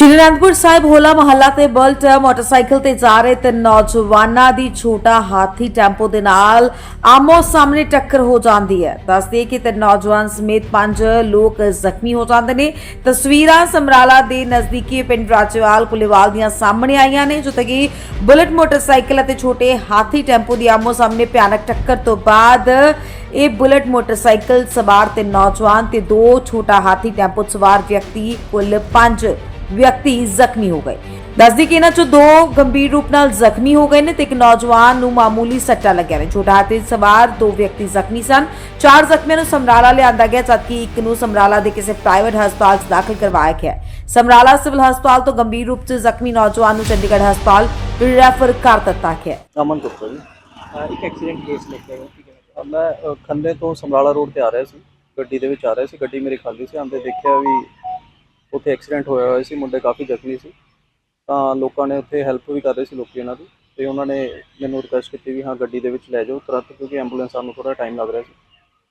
ਸ਼੍ਰੀ ਅਨੰਦਪੁਰ ਸਾਹਿਬ ਹੋਲਾ ਮਹੱਲਾ ਤੇ ਬਲਟ ਮੋਟਰਸਾਈਕਲ ਤੇ ਜਾ ਰਹੇ ਤਿੰਨ ਨੌਜਵਾਨਾਂ ਦੀ ਛੋਟਾ ਹਾਥੀ ਟੈਂਪੋ ਦੇ ਨਾਲ ਆਮੋ ਸਾਹਮਣੇ ਟੱਕਰ ਹੋ ਜਾਂਦੀ ਹੈ। ਦੱਸਦੇ ਕਿ ਤਿੰਨ ਨੌਜਵਾਨ ਸਮੇਤ ਪੰਜ ਲੋਕ ਜ਼ਖਮੀ ਹੋ ਜਾਂਦੇ ਨੇ। ਤਸਵੀਰਾਂ ਸਮਰਾਲਾ ਦੇ ਨਜ਼ਦੀਕੀ ਪਿੰਡ ਰਾਜਵਾਲ ਕੁਲੇਵਾਲ ਦੀਆਂ ਸਾਹਮਣੇ ਆਈਆਂ ਨੇ, ਜਿੱਥੇ ਕਿ ਬੁਲਟ ਮੋਟਰਸਾਈਕਲ ਅਤੇ ਛੋਟੇ ਹਾਥੀ ਟੈਂਪੋ ਦੀ ਆਮੋ ਸਾਹਮਣੇ ਭਿਆਨਕ ਟੱਕਰ ਤੋਂ ਬਾਅਦ ਇਹ ਬੁਲਟ ਮੋਟਰਸਾਈਕਲ ਸਵਾਰ ਤੇ ਨੌਜਵਾਨ ਤੇ ਦੋ ਛੋਟਾ ਹਾਥੀ ਟੈਂਪੋ ਸਵਾਰ ਵਿਅਕਤੀ ਕੁੱਲ ਪੰਜ ਵਿਅਕਤੀ ਜ਼ਖਮੀ ਹੋ ਗਏ। ਦੱਸਦੀ ਕਿ ਇਹਨਾਂ ਚੋਂ ਦੋ ਗੰਭੀਰ ਰੂਪ ਨਾਲ ਜ਼ਖਮੀ ਹੋ ਗਏ ਨੇ ਤੇ ਇੱਕ ਨੌਜਵਾਨ ਨੂੰ ਮਾਮੂਲੀ ਸੱਟਾਂ ਲੱਗੀਆਂ ਨੇ। ਛੋਟਾ ਹਾਥੀ ਸਵਾਰ ਦੋ ਵਿਅਕਤੀ ਜ਼ਖਮੀ ਸਨ। ਚਾਰ ਜ਼ਖਮੀਆਂ ਨੂੰ ਸਮਰਾਲਾ ਲਿਆਂਦਾ ਗਿਆ ਜਦਕਿ ਇੱਕ ਨੂੰ ਸਮਰਾਲਾ ਦੇ ਕਿਸੇ ਪ੍ਰਾਈਵੇਟ ਹਸਪਤਾਲ 'ਚ ਦਾਖਲ ਕਰਵਾਇਆ ਗਿਆ। ਸਮਰਾਲਾ ਸਿਵਲ ਹਸਪਤਾਲ ਤੋਂ ਗੰਭੀਰ ਰੂਪ 'ਚ ਜ਼ਖਮੀ ਨੌਜਵਾਨ ਨੂੰ ਚੰਡੀਗੜ੍ਹ ਹਸਪਤਾਲ ਰੈਫਰ ਕਰ ਦਿੱਤਾ ਗਿਆ। ਅਮਨ ਗੁਪਤਾ ਜੀ। ਇੱਕ ਐਕਸੀਡੈਂਟ ਕੇਸ ਹੋ, ਮੈਂ ਖੰਨੇ ਤੋਂ ਸਮਰਾਲਾ ਰੋਡ ਤੇ ਆ ਰਿਹਾ ਸੀ। ਗੱਡੀ ਦੇ ਵਿੱਚ ਆ ਰਿਹਾ ਸੀ। ਗੱਡੀ ਮੇਰੀ ਖਾਲੀ ਸੀ। ਆਂਦੇ ਦੇਖਿਆ ਵੀ ਉੱਥੇ ਐਕਸੀਡੈਂਟ ਹੋਇਆ ਹੋਇਆ ਸੀ ਮੁੰਡੇ ਕਾਫੀ ਜ਼ਖਮੀ ਸੀ। ਤਾਂ ਲੋਕਾਂ ਨੇ ਉੱਥੇ ਹੈਲਪ ਵੀ ਕਰ ਰਹੇ ਸੀ ਲੋਕੀ ਇਹਨਾਂ ਦੀ। ਤੇ ਉਹਨਾਂ ਨੇ ਮੈਨੂੰ ਰਿਕੁਐਸਟ ਕੀਤੀ ਵੀ ਹਾਂ ਗੱਡੀ ਦੇ ਵਿੱਚ ਲੈ ਜਾਓ ਤੁਰੰਤ ਕਿਉਂਕਿ ਐਂਬੂਲੈਂਸ ਸਾਨੂੰ ਥੋੜਾ ਟਾਈਮ ਲੱਗ ਰਿਹਾ ਸੀ।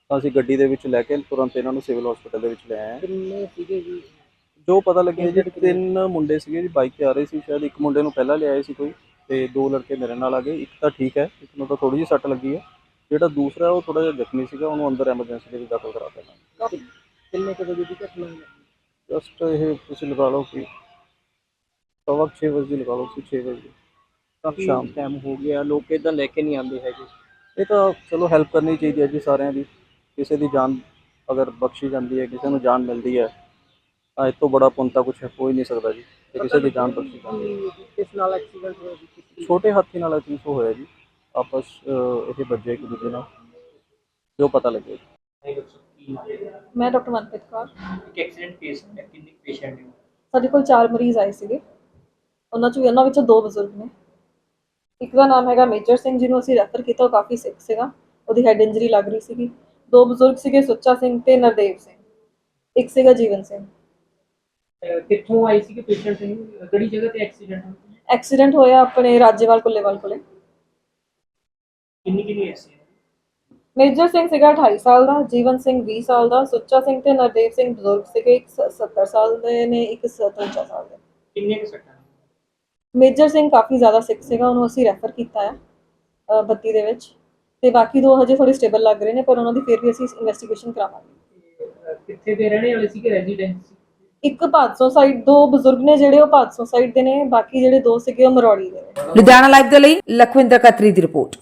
ਤਾਂ ਅਸੀਂ ਗੱਡੀ ਦੇ ਵਿੱਚ ਲੈ ਕੇ ਤੁਰੰਤ ਇਹਨਾਂ ਨੂੰ ਸਿਵਲ ਹਸਪੀਟਲ ਦੇ ਵਿੱਚ ਲੈ ਆਏ। ਕਿੰਨੇ ਸੀਗੇ ਜੀ? ਜੋ ਪਤਾ ਲੱਗਿਆ ਜੀ ਤਿੰਨ ਮੁੰਡੇ ਸੀਗੇ ਜੀ ਬਾਈਕ ਤੇ ਆ ਰਹੇ ਸੀ। ਸ਼ਾਇਦ ਇੱਕ ਮੁੰਡੇ ਨੂੰ ਪਹਿਲਾਂ ਲਿਆਏ ਸੀ ਕੋਈ ਤੇ ਦੋ ਲੜਕੇ ਮੇਰੇ ਨਾਲ ਆ ਗਏ। ਇੱਕ ਤਾਂ ਠੀਕ ਹੈ ਇੱਕ ਨੂੰ ਤਾਂ ਥੋੜੀ ਜਿਹੀ ਸੱਟ ਲੱਗੀ ਹੈ। ਜਿਹੜਾ ਦੂਸਰਾ ਉਹ ਥੋੜਾ ਜਿਹਾ ਜ਼ਖਮੀ ਸੀਗਾ ਉਹਨੂੰ ਅੰਦਰ ਐਮਰਜੈਂਸੀ ਦੇ ਵਿੱਚ ਦਾਖਲ ਕਰਾ ਦਿੱਤਾ ਕਿੰਨੇ ਕੁ ਵਜੇ ਦੀ ਘਟਨਾ ਜਸਟ ਇਹ ਤੁਸੀਂ ਲਗਾ ਲਓ ਕਿ ਸਵਾ ਕੁ ਛੇ ਵਜੇ ਦੀ ਲਗਾ ਲਓ ਤੁਸੀਂ 6 ਵਜੇ। ਕਾਫੀ ਸ਼ਾਮ। ਟਾਈਮ ਹੋ ਗਿਆ? ਲੋਕ ਇਦਾਂ ਲੈ ਕੇ ਨਹੀਂ ਆਉਂਦੇ ਹੈਗੇ। ਇਹ ਤਾਂ ਚਲੋ ਹੈਲਪ ਕਰਨੀ ਚਾਹੀਦੀ ਹੈ ਜੀ ਸਾਰਿਆਂ ਦੀ। ਕਿਸੇ ਦੀ ਜਾਨ ਅਗਰ ਬਖਸ਼ੀ ਜਾਂਦੀ ਹੈ ਕਿਸੇ ਨੂੰ ਜਾਨ ਮਿਲਦੀ ਹੈ ਤਾਂ ਇਸ ਤੋਂ ਬੜਾ ਪੁੰਨ ਤਾਂ ਕੁਝ ਹੋ ਹੀ ਨਹੀਂ ਸਕਦਾ ਜੀ। ਤੇ ਕਿਸੇ ਦੀ ਜਾਨ ਬਖਸ਼ੀ ਜਾਂਦੀ ਹੈ। ਕਿ ਕਿਸ ਨਾਲ ਐਕਸੀਡੈਂਟ ਹੋਇਆ ਜੀ? ਕਿਸ ਦੀ? ਛੋਟੇ ਹਾਥੀ ਨਾਲ ਅਚੀਵ ਹੋਇਆ ਜੀ। ਆਪਸ ਅਹ, ਇਹ ਵੱਜੇ ਇੱਕ ਦੂਜੇ ਨਾਲ ਜੋ ਪਤਾ ਲੱਗੇ। ਮੈਂ ਡਾਕਟਰ ਮਨਪ੍ਰੀਤ ਕੌਰ। ਇੱਕ ਐਕਸੀਡੈਂਟ ਕੇਸ ਹੈ ਕਿੰਨੇ ਪੇਸ਼ੈਂਟ ਨੇ ਸਾਡੇ ਕੋਲ ਚਾਰ ਮਰੀਜ਼ ਆਏ ਸੀਗੇ। ਉਹਨਾਂ ਚੋਂ ਉਹਨਾਂ ਵਿੱਚੋਂ ਦੋ ਬਜ਼ੁਰਗ ਨੇ। ਇੱਕ ਦਾ ਨਾਮ ਹੈਗਾ ਮੇਜਰ ਸਿੰਘ ਜਿਹਨੂੰ ਅਸੀਂ ਰੈਫਰ ਕੀਤਾ ਉਹ ਕਾਫੀ ਸਿੱਖ ਸੀਗਾ। ਉਹਦੀ ਹੈਡ ਇੰਜਰੀ ਲੱਗ ਰਹੀ ਸੀਗੀ। ਦੋ ਬਜ਼ੁਰਗ ਸੀਗੇ ਸੁੱਚਾ ਸਿੰਘ ਤੇ ਨਰਦੇਵ ਸਿੰਘ। ਇੱਕ ਸੀਗਾ ਜੀਵਨ ਸਿੰਘ। ਕਿੱਥੋਂ ਆਈ ਸੀ ਕਿ ਪੇਸ਼ੈਂਟ ਨੇ ਕਿਹੜੀ ਜਗ੍ਹਾ ਤੇ ਐਕਸੀਡੈਂਟ ਹੋਇਆ? ਐਕਸੀਡੈਂਟ ਹੋਇਆ ਆਪਣੇ ਰਾਜੇਵਾਲ ਕੁੱਲੇਵਾਲ ਕੋਲੇ। ਕਿੰਨੀ ਕਿੰਨੀ ਐਸੀ ਮੇਜਰ ਸਿੰਘ ਸੀਗਾ 28 ਸਾਲ ਦਾ ਜੀਵਨ ਸਿੰਘ 20 ਸਾਲ ਦਾ ਸੁੱਚਾ ਸਿੰਘ ਤੇ ਨਰਦੇਵ ਸਿੰਘ ਬਜ਼ੁਰਗ ਸੀਗੇ ਇੱਕ ਸ- 70 ਸਾਲ ਦੇ ਨੇ ਇੱਕ 57 ਸਾਲ ਦੇ। ਕਿੰਨੇ ਕੁ ਸੱਟਾਂ? ਮੇਜਰ ਸਿੰਘ ਕਾਫੀ ਜ਼ਿਆਦਾ ਸਿੱਖ ਸੀਗਾ ਉਹਨੂੰ ਅਸੀਂ ਰੈਫਰ ਕੀਤਾ ਹੈ ਅ, ਬੱਤੀ ਦੇ ਵਿੱਚ। ਤੇ ਬਾਕੀ ਦੋ ਹਜੇ ਥੋੜੇ ਸਟੇਬਲ ਲੱਗ ਰਹੇ ਨੇ ਪਰ ਉਹਨਾਂ ਦੀ ਫਿਰ ਵੀ ਅਸੀਂ ਇਨਵੈਸਟੀਗੇਸ਼ਨ ਕਰਾਵਾਂਗੇ। ਕਿੱਥੇ ਦੇ ਰਹਿਣੇ ਵਾਲੇ ਸੀ ਕਿ ਰੈਜ਼ੀਡੈਂਸ ਇੱਕ 500 ਸਾਈਡ ਦੋ ਬਜ਼ੁਰਗ ਨੇ ਜਿਹੜੇ ਉਹ 500 ਸਾਈਡ ਦੇ ਨੇ ਬਾਕੀ ਜਿਹੜੇ ਦੋ ਸੀਗੇ ਉਹ ਮਰੋੜੀ ਦੇ ਨੇ। ਲੁਧਿਆਣਾ ਲਾਈਵ ਦੇ ਲਈ ਲਖਵਿੰਦਰ ਕਤਰੀ ਦੀ ਰਿਪੋਰਟ।